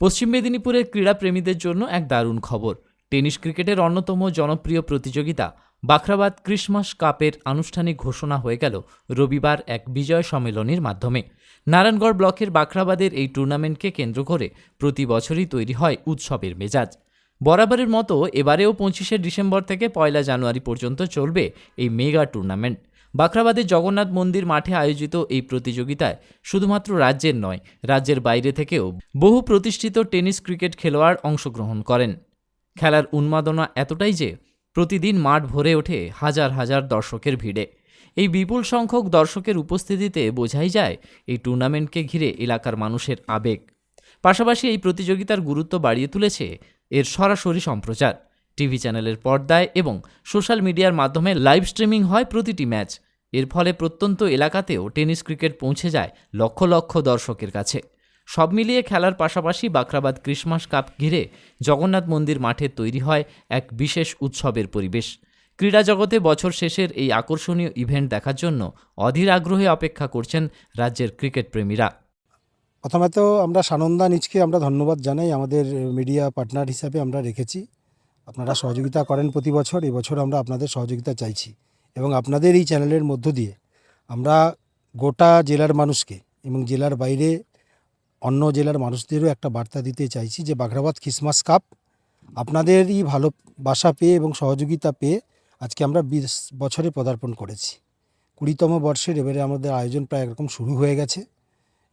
পশ্চিম মেদিনীপুরের ক্রীড়াপ্রেমীদের জন্য এক দারুণ খবর। টেনিস ক্রিকেটের অন্যতম জনপ্রিয় প্রতিযোগিতা বাখরাবাদ ক্রিসমাস কাপের আনুষ্ঠানিক ঘোষণা হয়ে গেল রবিবার এক বিজয় সম্মেলনের মাধ্যমে। নারায়ণগড় ব্লকের বাখরাবাদের এই টুর্নামেন্টকে কেন্দ্র করে প্রতি বছরই তৈরি হয় উৎসবের মেজাজ। বরাবরের মতো এবারেও পঁচিশে ডিসেম্বর থেকে পয়লা জানুয়ারি পর্যন্ত চলবে এই মেগা টুর্নামেন্ট। বাখরাবাদের জগন্নাথ মন্দির মাঠে আয়োজিত এই প্রতিযোগিতায় শুধুমাত্র রাজ্যের নয়, রাজ্যের বাইরে থেকেও বহু প্রতিষ্ঠিত টেনিস ক্রিকেট খেলোয়াড় অংশগ্রহণ করেন। খেলার উন্মাদনা এতটাই যে প্রতিদিন মাঠ ভরে ওঠে হাজার হাজার দর্শকের ভিড়ে। এই বিপুল সংখ্যক দর্শকের উপস্থিতিতে বোঝাই যায় এই টুর্নামেন্টকে ঘিরে এলাকার মানুষের আবেগ। পাশাপাশি এই প্রতিযোগিতার গুরুত্ব বাড়িয়ে তুলেছে এর সরাসরি সম্প্রচার। টিভি চ্যানেলের পর্দায় এবং সোশ্যাল মিডিয়ার মাধ্যমে লাইভ স্ট্রিমিং হয় প্রতিটি ম্যাচ। এর ফলে প্রত্যন্ত এলাকাতেও টেনিস ক্রিকেট পৌঁছে যায় লক্ষ লক্ষ দর্শকের কাছে। সব মিলিয়ে খেলার পাশাপাশি বাখরাবাদ ক্রিসমাস কাপ ঘিরে জগন্নাথ মন্দির মাঠে তৈরি হয় এক বিশেষ উৎসবের পরিবেশ। ক্রীড়া জগতে বছর শেষের এই আকর্ষণীয় ইভেন্ট দেখার জন্য অধীর আগ্রহে অপেক্ষা করছেন রাজ্যের ক্রিকেট প্রেমীরা। প্রথমে তো আমরা সানন্দা নিজকে আমরা ধন্যবাদ জানাই আমাদের মিডিয়া পার্টনার হিসাবে আমরা রেখেছি। আপনারা সহযোগিতা করেন প্রতি বছর এবছর আমরা আপনাদের সহযোগিতা চাইছি এবং আপনাদের এই চ্যানেলের মধ্য দিয়ে আমরা গোটা জেলার মানুষকে এবং জেলার বাইরে অন্য জেলার মানুষদেরও একটা বার্তা দিতে চাইছি যে বাঘরাবাদ খ্রিসমাস কাপ আপনাদেরই ভালোবাসা পেয়ে এবং সহযোগিতা পেয়ে আজকে আমরা বিশ বছরে পদার্পণ করেছি। কুড়িতম বর্ষের এবারে আমাদের আয়োজন প্রায় একরকম শুরু হয়ে গেছে।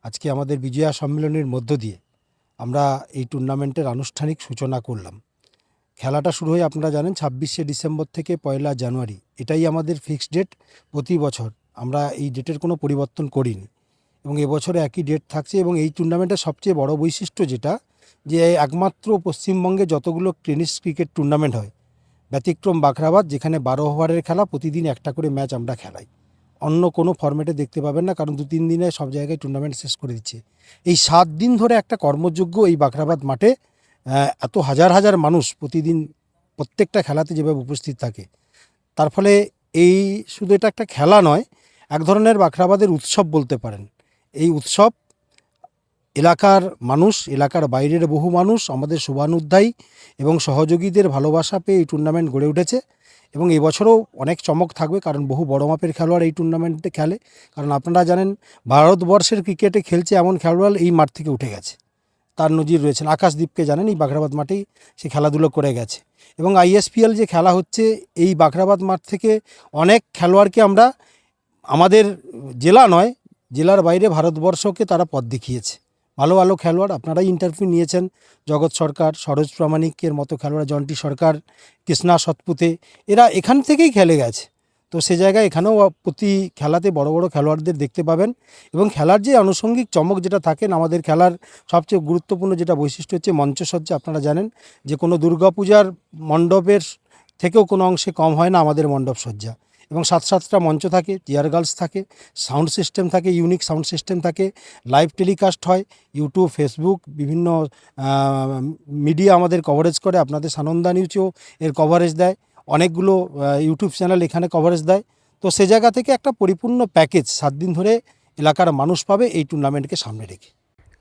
আজকে আমাদের বিজয়া সম্মেলনের মধ্য দিয়ে আমরা এই টুর্নামেন্টের আনুষ্ঠানিক সূচনা করলাম। খেলাটা শুরু হয়ে আপনারা জানেন ছাব্বিশে ডিসেম্বর থেকে পয়লা জানুয়ারি। এটাই আমাদের ফিক্সড ডেট প্রতি বছর। আমরা এই ডেটের কোনো পরিবর্তন করিনি। এবং এবছরে একই ডেট থাকছে এবং এই টুর্নামেন্টের সবচেয়ে বড় বৈশিষ্ট্য যেটা, যে একমাত্র পশ্চিমবঙ্গে যতগুলো টেনিস ক্রিকেট টুর্নামেন্ট হয়, ব্যতিক্রম বাখরাবাদ যেখানে বারো ওভারের খেলা, প্রতিদিন একটা করে ম্যাচ আমরা খেলাই। অন্য কোনো ফর্মেটে দেখতে পাবেন না, কারণ দু, তিন দিনে সব জায়গায় টুর্নামেন্ট শেষ করে দিচ্ছে। এই সাত দিন ধরে একটা কর্মযোগ্য এই বাখরাবাদ মাঠে এত হাজার হাজার মানুষ প্রতিদিন প্রত্যেকটা খেলাতে যেভাবে উপস্থিত থাকে, তার ফলে এই শুধু এটা একটা খেলা নয়, এক ধরনের বাখরাবাদের উৎসব বলতে পারেন। এই উৎসব এলাকার মানুষ, এলাকার বাইরের বহু মানুষ, আমাদের শুভানুধ্যায়ী এবং সহযোগীদের ভালোবাসা পেয়ে এই টুর্নামেন্ট গড়ে উঠেছে এবং এবছরও অনেক চমক থাকবে, কারণ বহু বড় মাপের খেলোয়াড় এই টুর্নামেন্টে খেলে। কারণ আপনারা জানেন, ভারতবর্ষের ক্রিকেটে খেলছে এমন খেলোয়াড় এই মাঠ থেকে উঠে গেছে। তার নজির রয়েছেন। আকাশদ্বীপকে জানেন, এই বাখরাবাদ মাঠেই সে খেলাধুলো করে গেছে। এবং আইএসপিএল যে খেলা হচ্ছে, এই বাখরাবাদ মাঠ থেকে অনেক খেলোয়াড়কে আমরা, আমাদের জেলা নয়, জেলার বাইরে ভারতবর্ষকে তারা পথ দেখিয়েছে। ভালো ভালো খেলোয়াড়, আপনারাই ইন্টারভিউ নিয়েছেন। জগৎ সরকার, সরোজ প্রামাণিকের মতো খেলোয়াড়, জন্টি সরকার, কৃষ্ণা সৎপুতে এরা এখান থেকেই খেলে গেছে। তো সে জায়গায় এখানেও প্রতি খেলাতে বড় বড় খেলোয়াড়দের দেখতে পাবেন এবং খেলার যে আনুষঙ্গিক চমক যেটা থাকেন, আমাদের খেলার সবচেয়ে গুরুত্বপূর্ণ যেটা বৈশিষ্ট্য হচ্ছে মঞ্চসজ্জা, আপনারা জানেন যে কোনো দুর্গাপূজার মণ্ডপের থেকেও কোনো অংশে কম হয় না আমাদের মণ্ডপ সজ্জা। এবং সাত সাতটা মঞ্চ থাকে, টিয়ার গার্লস থাকে, সাউন্ড সিস্টেম থাকে, ইউনিক সাউন্ড সিস্টেম থাকে, লাইভ টেলিকাস্ট হয়, ইউটিউব, ফেসবুক, বিভিন্ন মিডিয়া আমাদের কভারেজ করে, আপনাদের সানন্দা নিউজও এর কভারেজ দেয়। অনেকগুলো ইউটিউব চ্যানেল এখানে কভারেজ দেয়। তো সে জায়গা থেকে একটা পরিপূর্ণ প্যাকেজ সাত দিন ধরে এলাকার মানুষ পাবে এই টুর্নামেন্টকে সামনে রেখে।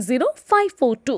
zero five four two